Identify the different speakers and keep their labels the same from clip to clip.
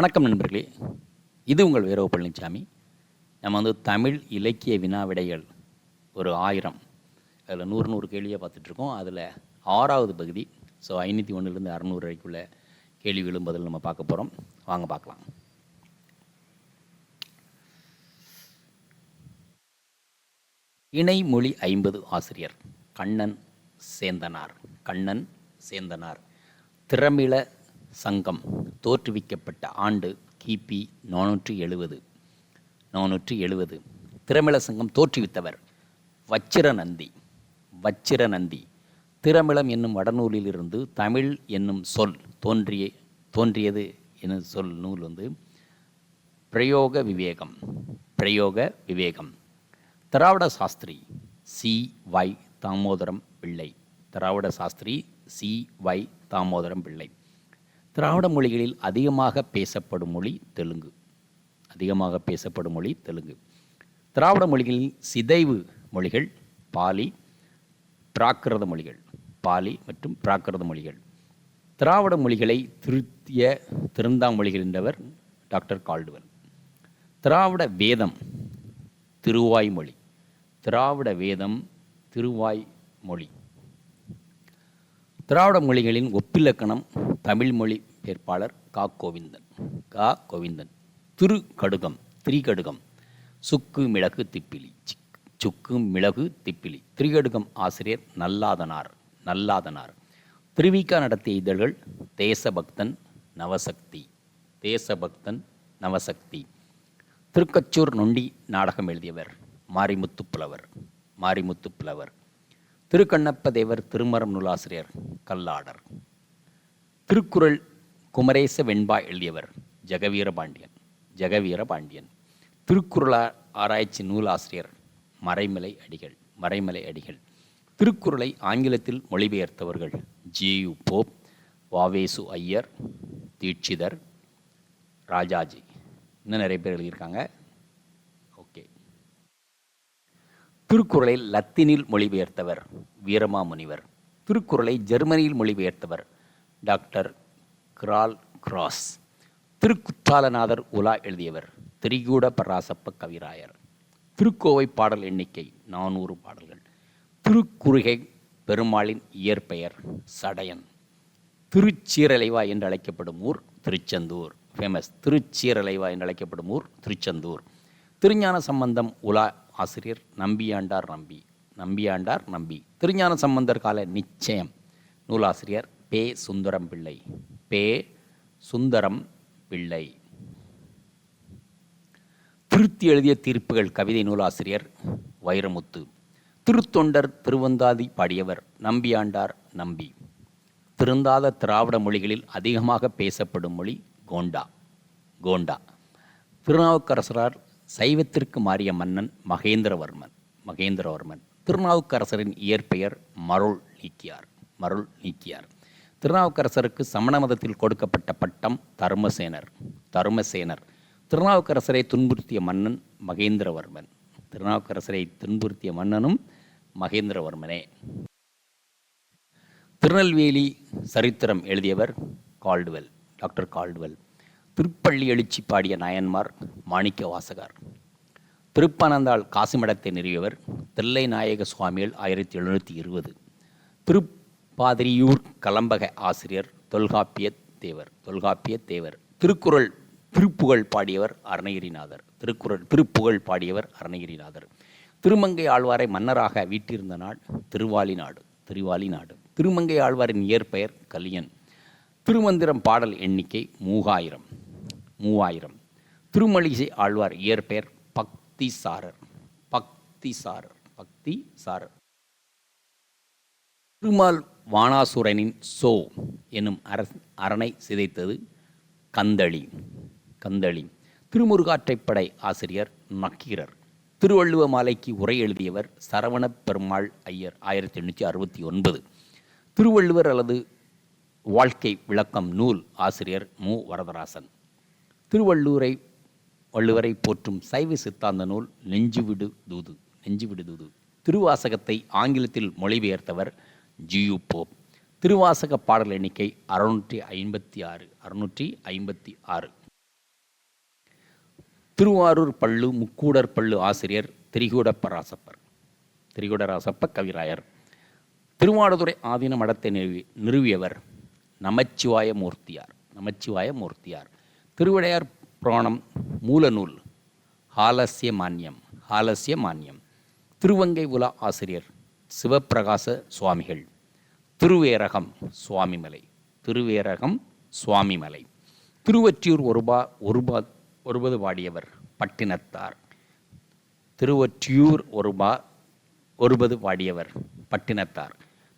Speaker 1: வணக்கம் நண்பர்களே. இது உங்கள் வீரவ பழனிசாமி நம்ம வந்து தமிழ் இலக்கிய வினாவிடைகள் ஒரு ஆயிரம். அதில் நூறு நூறு கேள்வியாக பார்த்துட்ருக்கோம். அதில் ஆறாவது பகுதி ஸோ ஐநூற்றி ஒன்றுலேருந்து அறநூறு வரைக்குள்ள கேள்விகளும் பதில் நம்ம பார்க்க போகிறோம் வாங்க பார்க்கலாம். இணைமொழி ஐம்பது ஆசிரியர் கண்ணன் சேந்தனார். கண்ணன் சேந்தனார். திறமிள சங்கம் தோற்றுவிக்கப்பட்ட ஆண்டு கிபி நானூற்றி எழுபது நானூற்றி எழுபது திரமிள சங்கம் தோற்றுவித்தவர் வச்சிர நந்தி வச்சிர நந்தி திரமிளம் என்னும் வடநூலிலிருந்து தமிழ் என்னும் சொல் தோன்றிய தோன்றியது என்னும் சொல் நூல் வந்து பிரயோக விவேகம். பிரயோக விவேகம். திராவிட சாஸ்திரி சி. வை. தாமோதரம் பிள்ளை. திராவிட சாஸ்திரி சி. வை. தாமோதரம் பிள்ளை. திராவிட மொழிகளில் அதிகமாக பேசப்படும் மொழி தெலுங்கு. அதிகமாக பேசப்படும் மொழி தெலுங்கு. திராவிட மொழிகளில் சிதைவு மொழிகள் பாலி பிராகிருத மொழிகள் பாலி மற்றும் பிராகிருத மொழிகள். திராவிட மொழிகளை திருத்திய திருந்தாமொழிகள் என்றவர் டாக்டர் கால்டுவல் திராவிட வேதம் திருவாய்மொழி திராவிட வேதம் திருவாய் மொழி. திராவிட மொழிகளின் ஒப்பிலக்கணம் தமிழ் மொழி வேட்பாளர் கா கோவிந்தன். கா கோவிந்தன். திரு கடுகம் திரிகடுகம். சுக்கு மிளகு திப்பிலி. சுக்கு மிளகு திப்பிலி. திரிகடுகம் ஆசிரியர் நல்லாதனார் நல்லாதனார். திருவிக்கா நடத்திய இதழ்கள் தேசபக்தன் நவசக்தி. தேசபக்தன் நவசக்தி. திருக்கச்சூர் நொண்டி நாடகம் எழுதியவர் மாரிமுத்து புலவர் மாரிமுத்து புலவர் திருக்கண்ணப்ப தேவர் திருமரம் நூலாசிரியர் கல்லாடர். திருக்குறள் குமரேச வெண்பா எழுதியவர் ஜெகவீர பாண்டியன். ஜெகவீர பாண்டியன். திருக்குறளார் ஆராய்ச்சி நூலாசிரியர் மறைமலை அடிகள் மறைமலை அடிகள். திருக்குறளை ஆங்கிலத்தில் மொழிபெயர்த்தவர்கள் ஜியு போப் வாவேசு ஐயர் தீட்சிதர் ராஜாஜி. இன்னும் நிறைய பேர் எழுதியிருக்காங்க. ஓகே. திருக்குறளை லத்தீனில் மொழிபெயர்த்தவர் வீரமாமுனிவர். திருக்குறளை ஜெர்மனியில் மொழிபெயர்த்தவர் டாக்டர் கிரால் கிராஸ் திருக்குற்றாலநாதர் உலா எழுதியவர். திரிகூட பராசப்ப கவிராயர். திருக்கோவை பாடல் எண்ணிக்கை நானூறு பாடல்கள். திருக்குறுகை பெருமாளின் இயற்பெயர் சடையன். திருச்சீரலைவா என்று அழைக்கப்படும் ஊர் திருச்செந்தூர். ஃபேமஸ் திருச்சீரலைவா என்று அழைக்கப்படும் ஊர் திருச்செந்தூர். திருஞான சம்பந்தம் உலா ஆசிரியர் நம்பியாண்டார் நம்பி. நம்பியாண்டார் நம்பி. திருஞான சம்பந்தர் கால நிச்சயம் நூலாசிரியர் பே சுந்தரம் பிள்ளை பே சுந்தரம் பிள்ளை. திருத்தி எழுதிய தீர்ப்புகள் கவிதை நூலாசிரியர் வைரமுத்து. திருத்தொண்டர் திருவந்தாதி பாடியவர் நம்பியாண்டார் நம்பி. திருந்தாத திராவிட மொழிகளில் அதிகமாக பேசப்படும் மொழி கோண்டா. கோண்டா. திருநாவுக்கரசரார் சைவத்திற்கு மாறிய மன்னன் மகேந்திரவர்மன். மகேந்திரவர்மன். திருநாவுக்கரசரின் இயற்பெயர் மருள் நீக்கியார். மருள் நீக்கியார். திருநாவுக்கரசருக்கு சமண மதத்தில் கொடுக்கப்பட்ட பட்டம் தர்மசேனர். தர்மசேனர். திருநாவுக்கரசரை துன்புறுத்திய மன்னன் மகேந்திரவர்மன். திருநாவுக்கரசரை துன்புறுத்திய மன்னனும் மகேந்திரவர்மனே. திருநெல்வேலி சரித்திரம் எழுதியவர் கால்டுவெல் டாக்டர் கால்டுவெல். திருப்பள்ளி எழுச்சி பாடிய நாயன்மார் மாணிக்க வாசகர். திருப்பனந்தாள் காசிமடத்தை நிறுவியவர் தில்லை நாயக சுவாமிகள் ஆயிரத்தி எழுநூற்றி இருபது. திருப்பாதிரியூர் கலம்பக ஆசிரியர் தொல்காப்பிய தேவர் தொல்காப்பிய தேவர். திருக்குறள் திருப்புகழ் பாடியவர் அருணகிரிநாதர். திருக்குறள் திருப்புகழ் பாடியவர் அருணகிரிநாதர். திருமங்கை ஆழ்வாரை மன்னராக வீட்டிருந்த நாடு திருவாலி நாடு திருவாலி நாடு. திருமங்கை ஆழ்வாரின் இயற்பெயர் கலியன். திருமந்திரம் பாடல் எண்ணிக்கை மூவாயிரம் மூவாயிரம். திருமலிசை ஆழ்வார் இயற்பெயர் பக்தி சாரர் பக்தி சாரர் பக்தி சாரர் திருமால் வானாசுரனின் சோ என்னும் அர அரணை சிதைத்தது கந்தளி கந்தளி. திருமுருகாற்றைப்படை ஆசிரியர் நக்கீரர். திருவள்ளுவ மாலைக்கு உரை எழுதியவர் சரவணப் பெருமாள் ஐயர் ஆயிரத்தி எண்ணூற்றி அறுபத்தி ஒன்பது. திருவள்ளுவர் அல்லது வாழ்க்கை விளக்கம் நூல் ஆசிரியர் மு. வரதராசன். திருவள்ளூரை வள்ளுவரை போற்றும் சைவ சித்தாந்த நூல் நெஞ்சுவிடு தூது நெஞ்சுவிடு தூது. திருவாசகத்தை ஆங்கிலத்தில் மொழிபெயர்த்தவர் ஜியு போப் திருவாசக பாடல் எண்ணிக்கை அறுநூற்றி ஐம்பத்தி ஆறு அறுநூற்றி ஐம்பத்தி ஆறு. திருவாரூர் பள்ளு முக்கூடர் பள்ளு ஆசிரியர் திரிகூட பராசப்பர் திரிகூடராசப்ப கவிராயர். திருவாடுதுறை ஆதீன மடத்தை நிறுவி நிறுவியவர் நமச்சிவாய மூர்த்தியார் நமச்சிவாய மூர்த்தியார் திருவிடையார் புராணம் மூலநூல் ஆலசிய மான்யம் ஆலசிய மானியம் திருவங்கை உலா ஆசிரியர் சிவப்பிரகாச சுவாமிகள். திருவேரகம் சுவாமிமலை. திருவேரகம் சுவாமிமலை. திருவொற்றியூர் ஒருபா ஒருபா ஒருபது பாடியவர் பட்டினத்தார். திருவொற்றியூர் ஒருபா ஒருபது பாடியவர் பட்டினத்தார்.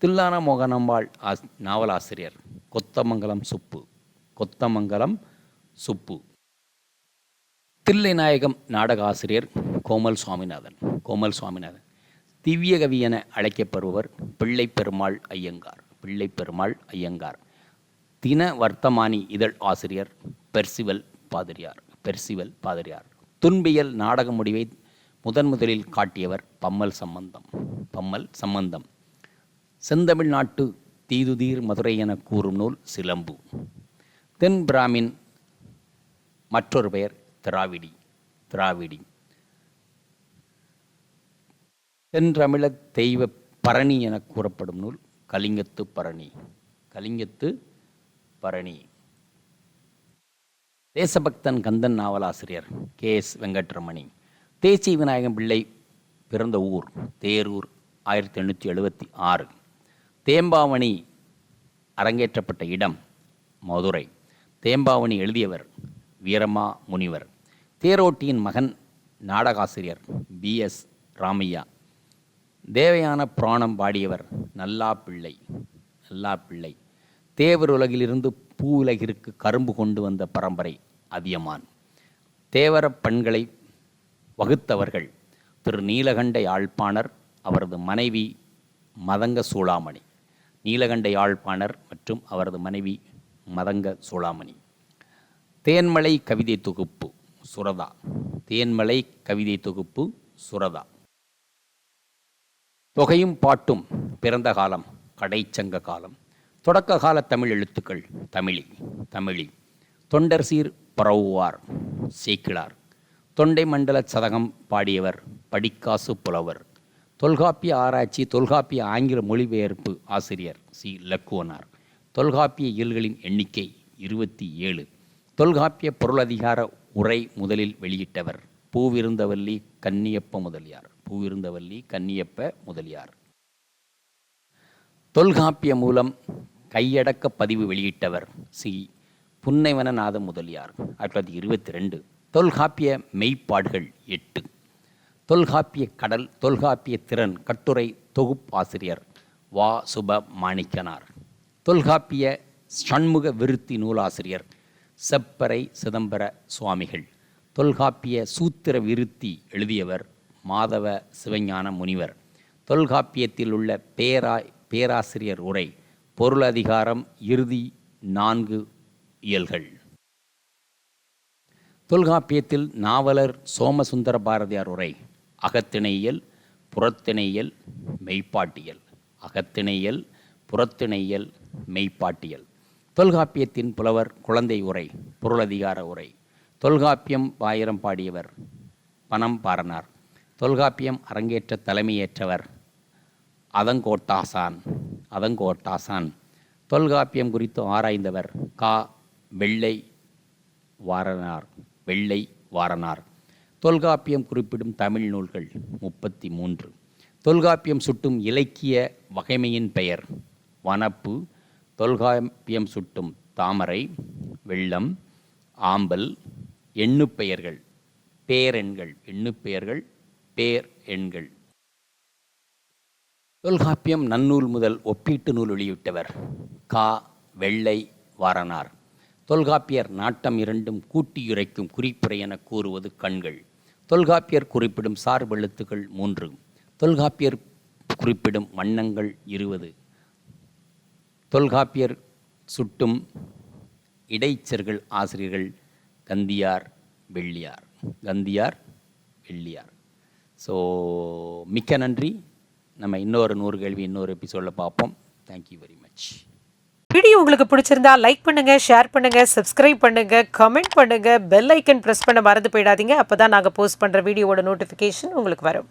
Speaker 1: தில்லான மோகனம்பாள் ஆஸ் நாவலாசிரியர் கொத்தமங்கலம் சுப்பு. கொத்தமங்கலம் சுப்பு. தில்லைநாயகம் நாடக ஆசிரியர் கோமல் சுவாமிநாதன். கோமல் சுவாமிநாதன். திவ்யகவி என அழைக்கப்படுபவர் பிள்ளை பெருமாள் ஐயங்கார். பிள்ளை பெருமாள் ஐயங்கார். தின வர்த்தமானி இதழ் ஆசிரியர் பெர்சிவல் பாதிரியார். பெர்சிவல் பாதிரியார். துன்பியல் நாடக முடிவை முதன் முதலில் காட்டியவர் பம்மல் சம்பந்தம். பம்மல் சம்பந்தம். செந்தமிழ்நாட்டு தீதுதீர் மதுரை என கூறும் நூல் சிலம்பு. தென் பிராமின் மற்றொரு பெயர் திராவிடி. திராவிடி. தென்றமிழ தெய்வ பரணி என கூறப்படும் நூல் கலிங்கத்து பரணி. கலிங்கத்து பரணி. தேசபக்தன் கந்தன் நாவலாசிரியர் கே. எஸ். வெங்கட்ரமணி. தேசி விநாயகம் பிள்ளை பிறந்த ஊர் தேரூர் ஆயிரத்தி எண்ணூற்றி எழுபத்தி ஆறு. தேம்பாவணி அரங்கேற்றப்பட்ட இடம் மதுரை. தேம்பாவணி எழுதியவர் வீரமா முனிவர். தேரோட்டியின் மகன் நாடகாசிரியர் பி. எஸ். ராமையா. தேவையான புராணம் பாடியவர் நல்லா பிள்ளை நல்லா பிள்ளை. தேவர் உலகிலிருந்து பூ உலகிற்கு கரும்பு கொண்டு வந்த பரம்பரை அதியமான். தேவர பெண்களை வகுத்தவர்கள் திரு நீலகண்ட யாழ்ப்பாணர் அவரது மனைவி மதங்க சூளாமணி. நீலகண்ட யாழ்ப்பாணர் மற்றும் அவரது மனைவி மதங்க சூளாமணி. தேன்மலை கவிதை தொகுப்பு சுரதா. தேன்மலை கவிதை தொகுப்பு சுரதா. தொகையும் பாட்டும் பிறந்த காலம் கடைச்சங்க காலம். தொடக்க கால தமிழ் எழுத்துக்கள் தமிழி தமிழி. தொண்டர் சீர் பரவுவார் சேக்கிழார். தொண்டை மண்டல சதகம் பாடியவர் படிக்காசு புலவர். தொல்காப்பிய ஆராய்ச்சி தொல்காப்பிய ஆங்கில மொழிபெயர்ப்பு ஆசிரியர் சி. லக்குவனார் தொல்காப்பிய இயல்களின் எண்ணிக்கை இருபத்தி ஏழு. தொல்காப்பிய பொருளதிகார உரை முதலில் வெளியிட்டவர் பூவிருந்தவல்லி கன்னியப்ப முதலியார். பூவிருந்தவல்லி கன்னியப்ப முதலியார். தொல்காப்பிய மூலம் கையடக்க பதிவு வெளியிட்டவர் சி. புன்னைவனநாத முதலியார் ஆயிரத்தி தொள்ளாயிரத்தி இருபத்தி ரெண்டு. தொல்காப்பிய மெய்ப்பாடுகள் எட்டு. தொல்காப்பிய கடல் தொல்காப்பிய திறன் கட்டுரை தொகுப்பாசிரியர் வா. சுப மாணிக்கனார் தொல்காப்பிய சண்முக விருத்தி நூலாசிரியர் செப்பறை சிதம்பர சுவாமிகள். தொல்காப்பிய சூத்திர விருத்தி எழுதியவர் மாதவ சிவஞான முனிவர். தொல்காப்பியத்தில் உள்ள பேராய் பேராசிரியர் உரை பொருளதிகாரம் இறுதி நான்கு இயல்கள். தொல்காப்பியத்தில் நாவலர் சோமசுந்தர பாரதியார் உரை அகத்திணையியல் புறத்திணையியல் மெய்ப்பாட்டியல் அகத்திணையியல் புறத்திணையியல் மெய்ப்பாட்டியல் தொல்காப்பியத்தின் புலவர் குழந்தை உரை பொருளதிகார உரை. தொல்காப்பியம் பாயிரம் பாடியவர் பணம் பாரனார். தொல்காப்பியம் அரங்கேற்ற தலைமையேற்றவர். அதங்கோட்டாசான் அதங்கோட்டாசான். தொல்காப்பியம் குறித்து ஆராய்ந்தவர் கா. வெள்ளை வாரனார் வெள்ளை வாரனார் தொல்காப்பியம் குறிப்பிடும் தமிழ் நூல்கள் முப்பத்தி மூன்று தொல்காப்பியம் சுட்டும் இலக்கிய வகைமையின் பெயர் வனப்பு. தொல்காப்பியம் சுட்டும் தாமரை வெள்ளம் ஆம்பல் எண்ணுப்பெயர்கள் பேரெண்கள் எண்ணுப்பெயர்கள் பேர் எண்கள். தொல்காப்பியம் நன்னூல் முதல் ஒப்பீட்டு நூல் வெளியிட்டவர் கா. வெள்ளை வாரனார் தொல்காப்பியர் நாட்டம் இரண்டும் கூட்டியுரைக்கும் குறிப்புரை என கூறுவது கண்கள். தொல்காப்பியர் குறிப்பிடும் சார்பெழுத்துக்கள் மூன்று. தொல்காப்பியர் குறிப்பிடும் வண்ணங்கள் இருபது. தொல்காப்பியர் சுட்டும் இடைச்சர்கள் ஆசிரியர்கள் கந்தியார் வெள்ளியார். கந்தியார் வெள்ளியார். ஸோ மிக்க நன்றி. நம்ம இன்னொரு நூறு கேள்வி இன்னொரு எபிசோடில் பார்ப்போம். தேங்க்யூ வெரி மச்
Speaker 2: வீடியோ உங்களுக்கு பிடிச்சிருந்தா லைக் பண்ணுங்க ஷேர் பண்ணுங்க சப்ஸ்கிரைப் பண்ணுங்க கமெண்ட் பண்ணுங்க பெல் ஐக்கன் ப்ரெஸ் பண்ண மறந்து போயிடாதீங்க. அப்பதான் நாங்கள் போஸ்ட் பண்ணுற வீடியோவோட நோட்டிஃபிகேஷன் உங்களுக்கு வரும்.